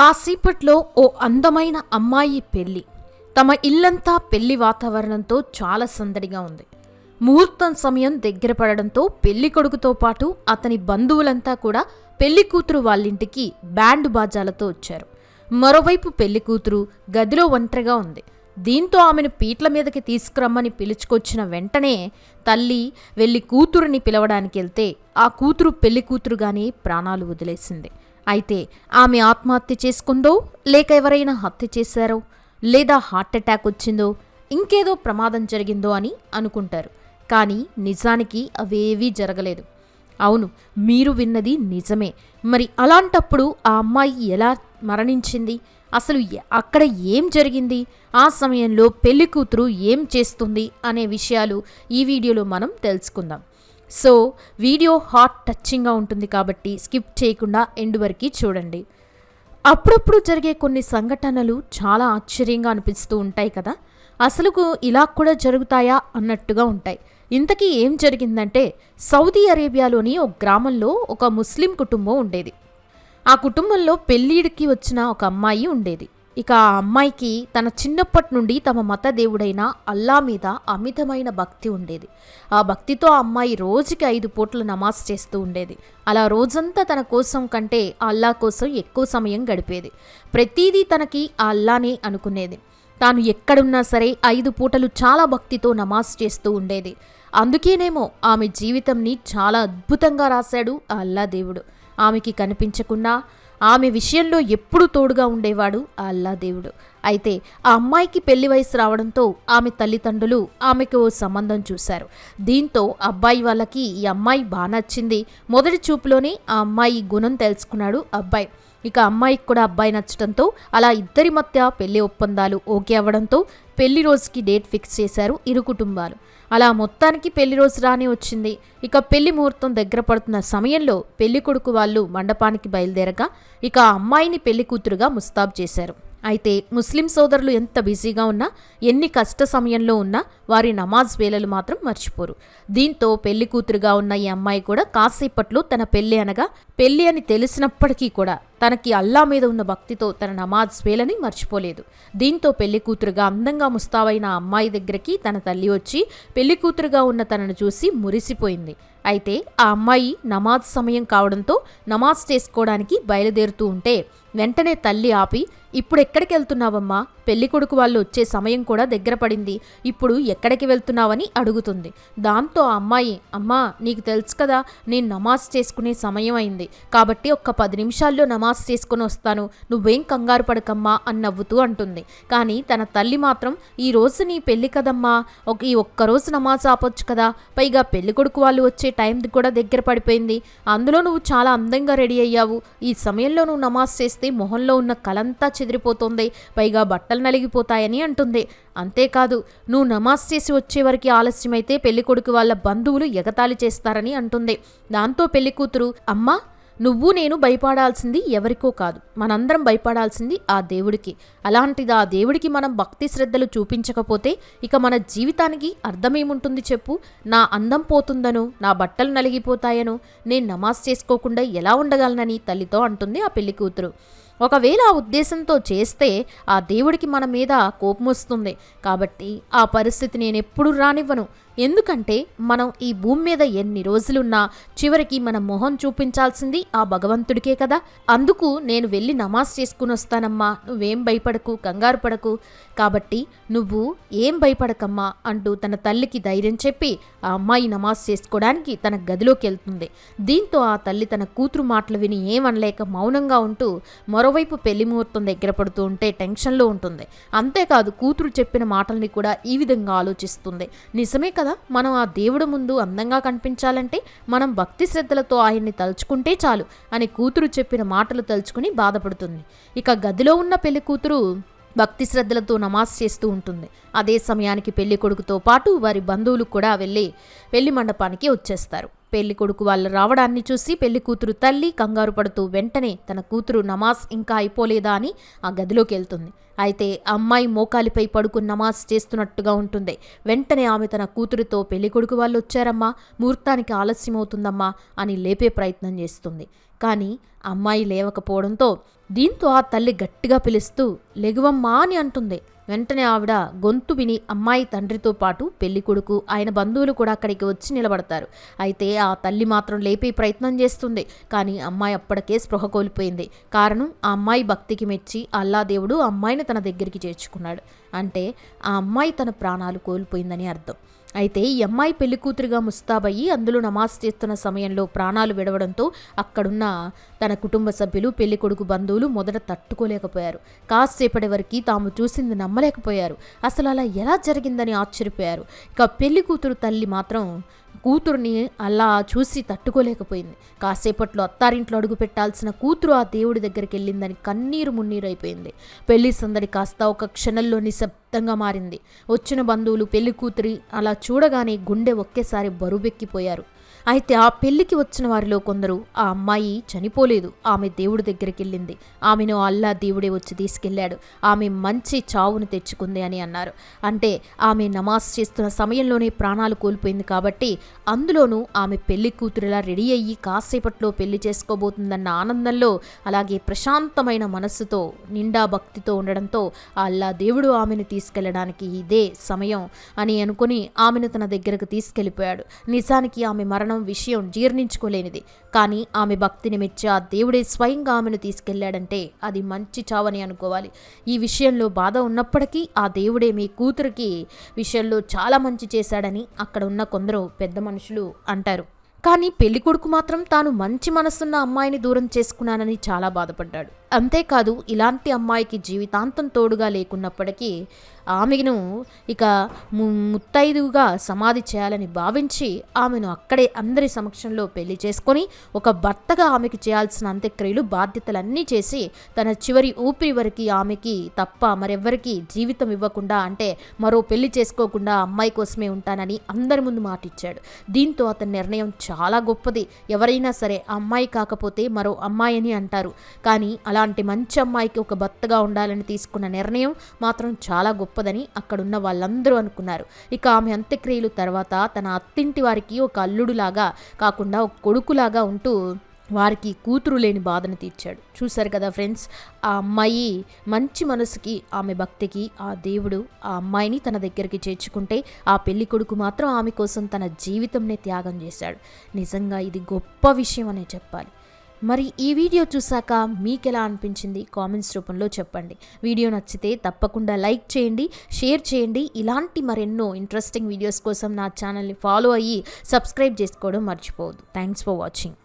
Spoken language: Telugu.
కాసేపట్లో ఓ అందమైన అమ్మాయి పెళ్ళి. తమ ఇల్లంతా పెళ్ళి వాతావరణంతో చాలా సందడిగా ఉంది. ముహూర్తం సమయం దగ్గర పడడంతో పెళ్ళి కొడుకుతో పాటు అతని బంధువులంతా కూడా పెళ్ళి కూతురు వాళ్ళింటికి బ్యాండ్ బాజాలతో వచ్చారు. మరోవైపు పెళ్ళి కూతురు గదిలో ఒంటరిగా ఉంది. దీంతో ఆమెను పీట్ల మీదకి తీసుకురమ్మని పిలుచుకొచ్చిన వెంటనే తల్లి వెళ్ళి కూతురుని పిలవడానికి వెళ్తే ఆ కూతురు పెళ్ళి కూతురుగానే ప్రాణాలు వదిలేసింది. అయితే ఆమె ఆత్మహత్య చేసుకుందో లేక ఎవరైనా హత్య చేశారో లేదా హార్ట్ అటాక్ వచ్చిందో ఇంకేదో ప్రమాదం జరిగిందో అని అనుకుంటారు. కానీ నిజానికి అవేవీ జరగలేదు. అవును మీరు విన్నది నిజమే. మరి అలాంటప్పుడు ఆ అమ్మాయి ఎలా మరణించింది? అసలు అక్కడ ఏం జరిగింది? ఆ సమయంలో పెళ్ళి కూతురు ఏం చేస్తుంది? అనే విషయాలు ఈ వీడియోలో మనం తెలుసుకుందాం. సో వీడియో హాట్ టచ్చింగ్గా ఉంటుంది కాబట్టి స్కిప్ చేయకుండా ఎండ్ వరకు చూడండి. అప్పుడప్పుడు జరిగే కొన్ని సంఘటనలు చాలా ఆశ్చర్యంగా అనిపిస్తూ ఉంటాయి కదా? అసలుకు ఇలా కూడా జరుగుతాయా అన్నట్టుగా ఉంటాయి. ఇంతకీ ఏం జరిగిందంటే సౌదీ అరేబియాలోని ఒక గ్రామంలో ఒక ముస్లిం కుటుంబం ఉండేది. ఆ కుటుంబంలో పెళ్ళిడికి వచ్చిన ఒక అమ్మాయి ఉండేది. ఇక ఆ అమ్మాయికి తన చిన్నప్పటి నుండి తమ మత దేవుడైన అల్లా మీద అమితమైన భక్తి ఉండేది. ఆ భక్తితో ఆ అమ్మాయి రోజుకి ఐదు పూట్ల నమాజ్ చేస్తూ ఉండేది. అలా రోజంతా తన కోసం కంటే ఆ అల్లా కోసం ఎక్కువ సమయం గడిపేది. ప్రతిదీ తనకి ఆ అల్లానే అనుకునేది. తాను ఎక్కడున్నా సరే ఐదు పూటలు చాలా భక్తితో నమాజ్ చేస్తూ ఉండేది. అందుకేనేమో ఆమె జీవితంని చాలా అద్భుతంగా రాశాడు ఆ అల్లా దేవుడు. ఆమెకి కనిపించకుండా ఆమె విషయంలో ఎప్పుడూ తోడుగా ఉండేవాడు ఆ అల్లా దేవుడు. అయితే ఆ అమ్మాయికి పెళ్ళి వయసు రావడంతో ఆమె తల్లిదండ్రులు ఆమెకు ఓ సంబంధం చూశారు. దీంతో అబ్బాయి వాళ్ళకి ఈ అమ్మాయి బాగా నచ్చింది. మొదటి చూపులోనే ఆ అమ్మాయి గుణం తెలుసుకున్నాడు అబ్బాయి. ఇక అమ్మాయికి కూడా అబ్బాయి నచ్చడంతో అలా ఇద్దరి మధ్య పెళ్ళి ఒప్పందాలు ఓకే అవ్వడంతో పెళ్ళి రోజుకి డేట్ ఫిక్స్ చేశారు ఇరు కుటుంబాలు. అలా మొత్తానికి పెళ్ళి రోజు రానే వచ్చింది. ఇక పెళ్ళి ముహూర్తం దగ్గర పడుతున్న సమయంలో పెళ్ళి కొడుకు వాళ్ళు మండపానికి బయలుదేరగా ఇక అమ్మాయిని పెళ్ళి కూతురుగా ముస్తాబ్ చేశారు. అయితే ముస్లిం సోదరులు ఎంత బిజీగా ఉన్నా ఎన్ని కష్ట సమయంలో ఉన్నా వారి నమాజ్ వేళలు మాత్రం మర్చిపోరు. దీంతో పెళ్ళి కూతురుగా ఉన్న ఈ అమ్మాయి కూడా కాసేపట్లో తన పెళ్ళి అనగా పెళ్ళి అని తెలిసినప్పటికీ కూడా తనకి అల్లా మీద ఉన్న భక్తితో తన నమాజ్ వేలని మర్చిపోలేదు. దీంతో పెళ్ళి కూతురుగా అందంగా ముస్తావైన అమ్మాయి దగ్గరికి తన తల్లి వచ్చి పెళ్ళి కూతురుగా ఉన్న తనను చూసి మురిసిపోయింది. అయితే ఆ అమ్మాయి నమాజ్ సమయం కావడంతో నమాజ్ చేసుకోవడానికి బయలుదేరుతూ ఉంటే వెంటనే తల్లి ఆపి ఇప్పుడు ఎక్కడికి వెళ్తున్నావమ్మా? పెళ్ళి కొడుకు వాళ్ళు వచ్చే సమయం కూడా దగ్గర పడింది. ఇప్పుడు ఎక్కడికి వెళ్తున్నావని అడుగుతుంది. దాంతో ఆ అమ్మాయి అమ్మా నీకు తెలుసు కదా నేను నమాజ్ చేసుకునే సమయం అయింది. కాబట్టి ఒక్క పది నిమిషాల్లో నమాజ్ చేసుకుని వస్తాను. నువ్వేం కంగారు పడకమ్మా అని నవ్వుతూ అంటుంది. కానీ తన తల్లి మాత్రం ఈ రోజు నీ పెళ్ళి కదమ్మా. ఒక ఈ ఒక్కరోజు నమాజ్ ఆపొచ్చు కదా. పైగా పెళ్ళి కొడుకు వాళ్ళు వచ్చే టైం కూడా దగ్గర పడిపోయింది. అందులో నువ్వు చాలా అందంగా రెడీ అయ్యావు. ఈ సమయంలో నువ్వు నమాజ్ చేస్తే మొహంలో ఉన్న కలంతా చెదిరిపోతుంది. పైగా బట్టలు నలిగిపోతాయని అంటుంది. అంతేకాదు నువ్వు నమాజ్ చేసి వచ్చేవరకు ఆలస్యమైతే పెళ్ళి కొడుకు వాళ్ళ బంధువులు ఎగతాళి చేస్తారని అంటుంది. దాంతో పెళ్ళి కూతురు అమ్మా నువ్వు నేను భయపడాల్సింది ఎవరికో కాదు. మనందరం భయపడాల్సింది ఆ దేవుడికి. అలాంటిది ఆ దేవుడికి మనం భక్తి శ్రద్ధలు చూపించకపోతే ఇక మన జీవితానికి అర్థమేముంటుంది చెప్పు? నా అందం పోతుందను నా బట్టలు నలిగిపోతాయను నేను నమాజ్ చేసుకోకుండా ఎలా ఉండగలనని తల్లితో అంటుంది ఆ పెళ్ళి కూతురు. ఒకవేళ ఆ ఉద్దేశంతో చేస్తే ఆ దేవుడికి మన మీద కోపం వస్తుంది. కాబట్టి ఆ పరిస్థితి నేను ఎప్పుడు రానివ్వను. ఎందుకంటే మనం ఈ భూమి మీద ఎన్ని రోజులున్నా చివరికి మన మొహం చూపించాల్సింది ఆ భగవంతుడికే కదా. అందుకు నేను వెళ్ళి నమాజ్ చేసుకుని వస్తానమ్మా. నువ్వేం భయపడకు కంగారు పడకు. కాబట్టి నువ్వు ఏం భయపడకమ్మా అంటూ తన తల్లికి ధైర్యం చెప్పి ఆ అమ్మాయి నమాజ్ చేసుకోవడానికి తన గదిలోకి వెళ్తుంది. దీంతో ఆ తల్లి తన కూతురు మాటలు విని ఏమనలేక మౌనంగా ఉంటూ మరోవైపు పెళ్ళి ముహూర్తం దగ్గర పడుతూ ఉంటే టెన్షన్లో ఉంటుంది. అంతేకాదు కూతురు చెప్పిన మాటల్ని కూడా ఈ విధంగా ఆలోచిస్తుంది. నిజమే కదా? మనం ఆ దేవుడు ముందు అందంగా కనిపించాలంటే మనం భక్తి శ్రద్ధలతో ఆయన్ని తలుచుకుంటే చాలు అని కూతురు చెప్పిన మాటలు తలుచుకుని బాధపడుతుంది. ఇక గదిలో ఉన్న పెళ్ళి కూతురు భక్తి శ్రద్ధలతో నమాజ్ చేస్తూ ఉంటుంది. అదే సమయానికి పెళ్ళి కొడుకుతో పాటు వారి బంధువులు కూడా వెళ్ళి పెళ్ళి మండపానికి వచ్చేస్తారు. పెళ్ళి కొడుకు వాళ్ళు రావడాన్ని చూసి పెళ్ళి కూతురు తల్లి కంగారు పడుతూ వెంటనే తన కూతురు నమాజ్ ఇంకా అయిపోలేదా అని ఆ గదిలోకి వెళ్తుంది. అయితే అమ్మాయి మోకాలిపై పడుకుని నమాజ్ చేస్తున్నట్టుగా ఉంటుంది. వెంటనే ఆమె తన కూతురితో పెళ్ళి కొడుకు వాళ్ళు వచ్చారమ్మా ముహూర్తానికి ఆలస్యం అవుతుందమ్మా అని లేపే ప్రయత్నం చేస్తుంది. కానీ అమ్మాయి లేవకపోవడంతో దీంతో ఆ తల్లి గట్టిగా పిలుస్తూ లెగువమ్మా అని అంటుంది. వెంటనే ఆవిడ గొంతు విని అమ్మాయి తండ్రితో పాటు పెళ్ళి కొడుకు ఆయన బంధువులు కూడా అక్కడికి వచ్చి నిలబడతారు. అయితే ఆ తల్లి మాత్రం లేపే ప్రయత్నం చేస్తుంది. కానీ అమ్మాయి అప్పటికే స్పృహ కోల్పోయింది. కారణం ఆ అమ్మాయి భక్తికి మెచ్చి అల్లా దేవుడు అమ్మాయిని తన దగ్గరికి చేర్చుకున్నాడు. అంటే ఆ అమ్మాయి తన ప్రాణాలు కోల్పోయిందని అర్థం. అయితే ఈ అమ్మాయి పెళ్ళి కూతురుగా ముస్తాబయ్యి అందులో నమాజ్ చేస్తున్న సమయంలో ప్రాణాలు విడవడంతో అక్కడున్న తన కుటుంబ సభ్యులు పెళ్ళి కొడుకు బంధువులు మొదట తట్టుకోలేకపోయారు. కాసేపటి వరకు తాము చూసింది నమ్మలేకపోయారు. అసలు అలా ఎలా జరిగిందని ఆశ్చర్యపోయారు. ఇక పెళ్ళి కూతురు తల్లి మాత్రం కూతురుని అలా చూసి తట్టుకోలేకపోయింది. కాసేపట్లో అత్తారింట్లో అడుగు పెట్టాల్సిన కూతురు ఆ దేవుడి దగ్గరికి వెళ్ళిందని కన్నీరు మున్నీరు అయిపోయింది. పెళ్ళి సందడి కాస్త ఒక క్షణంలో నిశ్శబ్దంగా మారింది. వచ్చిన బంధువులు పెళ్ళి కూతురి అలా చూడగానే గుండె ఒకేసారి బరువెక్కిపోయారు. అయితే ఆ పెళ్ళికి వచ్చిన వారిలో కొందరు ఆ అమ్మాయి చనిపోలేదు ఆమె దేవుడి దగ్గరికి వెళ్ళింది ఆమెను అల్లా దేవుడే వచ్చి తీసుకెళ్ళాడు ఆమె మంచి చావును తెచ్చుకుంది అని అన్నారు. అంటే ఆమె నమాజ్ చేస్తున్న సమయంలోనే ప్రాణాలు కోల్పోయింది కాబట్టి అందులోనూ ఆమె పెళ్ళి కూతురులా రెడీ అయ్యి కాసేపట్లో పెళ్ళి చేసుకోబోతుందన్న ఆనందంలో అలాగే ప్రశాంతమైన మనస్సుతో నిండా భక్తితో ఉండడంతో ఆ అల్లా దేవుడు ఆమెను తీసుకెళ్ళడానికి ఇదే సమయం అని అనుకుని ఆమెను తన దగ్గరకు తీసుకెళ్ళిపోయాడు నిజానికి ఆమె మరణం విషయం జీర్ణించుకోలేనిది. కానీ ఆమె భక్తిని మెచ్చి ఆ దేవుడే స్వయంగా ఆమెను తీసుకెళ్ళాడంటే అది మంచి చావని అనుకోవాలి. ఈ విషయంలో బాధ ఉన్నప్పటికీ ఆ దేవుడే మీ కూతురికి విషయంలో చాలా మంచి చేశాడని అక్కడ ఉన్న కొందరు పెద్ద మనుషులు అంటారు. కానీ పెళ్ళి కొడుకు మాత్రం తాను మంచి మనసున్న అమ్మాయిని దూరం చేసుకున్నానని చాలా బాధపడ్డాడు. అంతేకాదు ఇలాంటి అమ్మాయికి జీవితాంతం తోడుగా లేకున్నప్పటికీ ఆమెను ఇక ము ముత్తైదుగా సమాధి చేయాలని భావించి ఆమెను అక్కడే అందరి సమక్షంలో పెళ్ళి చేసుకొని ఒక భర్తగా ఆమెకి చేయాల్సిన అంత్యక్రియలు బాధ్యతలన్నీ చేసి తన చివరి ఊపిరి వరకు ఆమెకి తప్ప మరెవ్వరికి జీవితం ఇవ్వకుండా అంటే మరో పెళ్ళి చేసుకోకుండా అమ్మాయి కోసమే ఉంటానని అందరి ముందు మాటిచ్చాడు. దీంతో అతని నిర్ణయం చాలా గొప్పది. ఎవరైనా సరే ఆ అమ్మాయి కాకపోతే మరో అమ్మాయి అని అంటారు. కానీ అలా అలాంటి మంచి అమ్మాయికి ఒక భర్తగా ఉండాలని తీసుకున్న నిర్ణయం మాత్రం చాలా గొప్పదని అక్కడున్న వాళ్ళందరూ అనుకున్నారు. ఇక ఆమె అంత్యక్రియలు తర్వాత తన అత్తింటి వారికి ఒక అల్లుడులాగా కాకుండా ఒక కొడుకులాగా ఉంటూ వారికి కూతురు లేని బాధను తీర్చాడు. చూశారు కదా ఫ్రెండ్స్ ఆ అమ్మాయి మంచి మనసుకి ఆమె భక్తికి ఆ దేవుడు ఆ అమ్మాయిని తన దగ్గరికి చేర్చుకుంటే ఆ పెళ్ళి కొడుకు మాత్రం ఆమె కోసం తన జీవితంనే త్యాగం చేశాడు. నిజంగా ఇది గొప్ప విషయం అనే చెప్పాలి. మరి ఈ వీడియో చూసాక మీకు ఎలా అనిపించింది? కామెంట్స్ రూపంలో చెప్పండి. వీడియో నచ్చితే తప్పకుండా లైక్ చేయండి షేర్ చేయండి. ఇలాంటి మరెన్నో ఇంట్రెస్టింగ్ వీడియోస్ కోసం నా ఛానల్ని ఫాలో అయ్యి సబ్స్క్రైబ్ చేసుకోవడం మర్చిపోవద్దు. Thanks for watching.